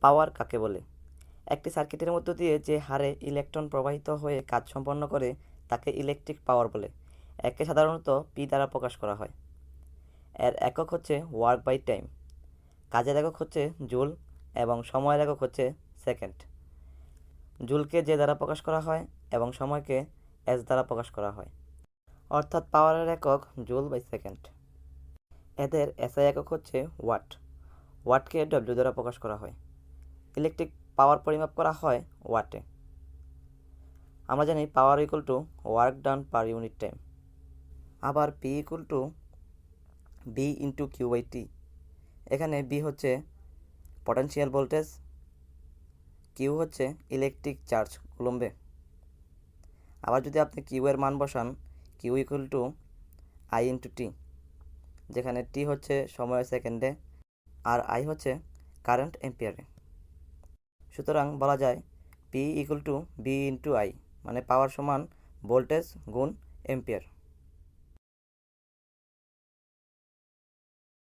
পাওয়ার কাকে বলে? একটি সার্কিটের মধ্য দিয়ে যে হারে ইলেকট্রন প্রবাহিত হয়ে কাজ সম্পন্ন করে তাকে ইলেকট্রিক পাওয়ার বলে। একে সাধারণত পি দ্বারা প্রকাশ করা হয়। এর একক হচ্ছে ওয়ার্ক বাই টাইম। কাজের একক হচ্ছে জুল এবং সময়ের একক হচ্ছে সেকেন্ড। জুলকে যে দ্বারা প্রকাশ করা হয় এবং সময়কে এস দ্বারা প্রকাশ করা হয়। অর্থাৎ পাওয়ারের একক জুল বাই সেকেন্ড। এদের এসআই একক হচ্ছে ওয়াট। ওয়াটকে ডব্লিউ দ্বারা প্রকাশ করা হয়। ইলেকট্রিক পাওয়ার পরিমাপ করা হয় ওয়াটে আমরা জানি power equal to work done per unit time আবার P equal to V into Q by T এখানে বি হচ্ছে পটেনশিয়াল ভোল্টেজ কিউ হচ্ছে ইলেকট্রিক চার্জ কুলম্বে। আবার যদি আপনি কিউ এর মান বসান Q equal to I into T যেখানে টি হচ্ছে সময় সেকেন্ডে আর আই হচ্ছে কারেন্ট এম্পিয়ারে সুতরাং বলা যায় P equal to V into I মানে পাওয়ার সমান ভোল্টেজ গুণ এম্পিয়ার